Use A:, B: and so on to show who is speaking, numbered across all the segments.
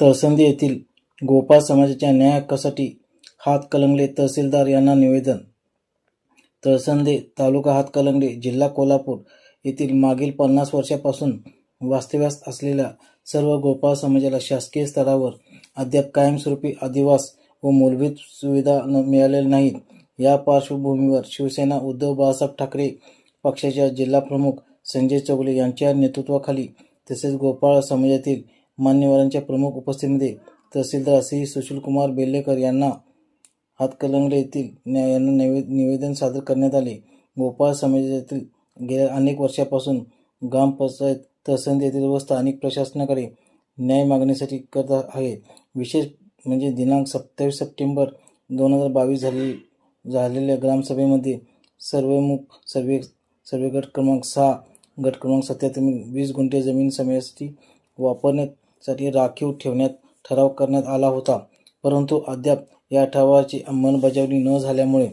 A: तहसंदी येथील गोपाळ समाजाच्या न्याय हक्कासाठी हातकलंगले तहसीलदार यांना निवेदन. तळसंदे तालुका हातकलंगले जिल्हा कोल्हापूर येथील मागील पन्नास वर्षापासून वास्तव्यास असलेल्या सर्व गोपाळ समाजाला शासकीय स्तरावर अद्याप कायमस्वरूपी अधिवास व मूलभूत सुविधा न मिळालेल्या नाहीत. या पार्श्वभूमीवर शिवसेना उद्धव बाळासाहेब ठाकरे पक्षाच्या जिल्हाप्रमुख संजय चौगले यांच्या नेतृत्वाखाली तसेच गोपाळ समाजातील मान्यवरांच्या प्रमुख उपस्थितीमध्ये तहसीलदार श्री सुशीलकुमार बेल्लेकर यांना हातकलंगले येथील न्या- यांना निवे निवेदन सादर करण्यात आले. गोपाळ समाजातील गेल्या अनेक वर्षापासून ग्रामपंचायत तहसील येथील व स्थानिक प्रशासनाकडे न्याय मागणीसाठी करत आहे. विशेष म्हणजे दिनांक सत्तावीस सप्टेंबर दोन हजार बावीस झाले झालेल्या ग्रामसभेमध्ये सर्वेमुख सर्वे सर्वे गट क्रमांक सहा गट क्रमांक सत्याहत्तर वीस गुंठे जमीन समाजासाठी साठी राखीव ठेवण्यात ठराव करण्यात आला होता. परंतु अद्याप या ठरावाची अंमलबजावणी न झाल्यामुळे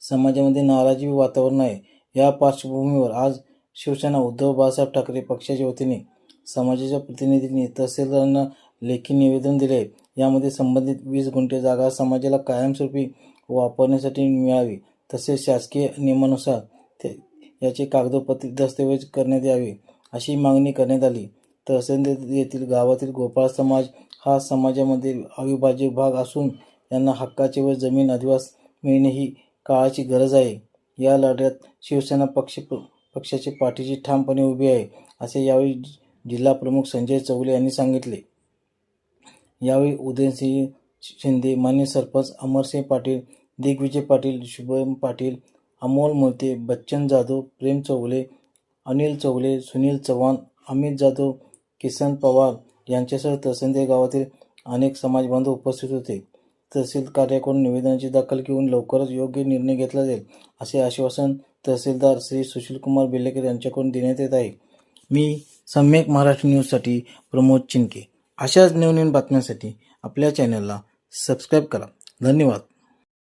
A: समाजामध्ये नाराजी वातावरण आहे. या पार्श्वभूमीवर आज शिवसेना उद्धव बाळासाहेब ठाकरे पक्षाच्या वतीने समाजाच्या प्रतिनिधींनी तहसीलदारांना लेखी निवेदन दिले यामध्ये संबंधित वीस गुंठे जागा समाजाला कायमस्वरूपी वापरण्यासाठी मिळावी तसेच शासकीय नियमानुसार ते याचे कागदोपत्री दस्तऐवज करण्यात यावे अशी मागणी करण्यात आली. तहसील येथील गावातील गोपाळ समाज हा समाजामधील अविभाज्य भाग असून यांना हक्काचे व जमीन अधिवास मिळणे ही काळाची गरज आहे. या लढ्यात शिवसेना पक्ष पक्षाची पाठीशी ठामपणे उभी आहे असे यावेळी जिल्हा प्रमुख संजय चौगुले यांनी सांगितले. यावेळी उदयनसिंह शिंदे मान्य सरपंच अमरसिंह पाटील दिग्विजय पाटील शुभम पाटील अमोल मोहिते बच्चन जाधव प्रेम चौगले अनिल चौगले सुनील चव्हाण अमित जाधव किसन पवार यांच्यासह तहसीलदार गावातील अनेक समाजबांधव उपस्थित होते. तहसील कार्याकडून निवेदनाची दखल घेऊन लवकरच योग्य निर्णय घेतला जाईल असे आश्वासन तहसीलदार श्री सुशीलकुमार बिल्लेकर यांच्याकडून देण्यात येत आहे. मी सम्यक महाराष्ट्र न्यूजसाठी प्रमोद चिनके अशाच नवनवीन बातम्यांसाठी आपल्या चॅनलला सबस्क्राईब करा. धन्यवाद.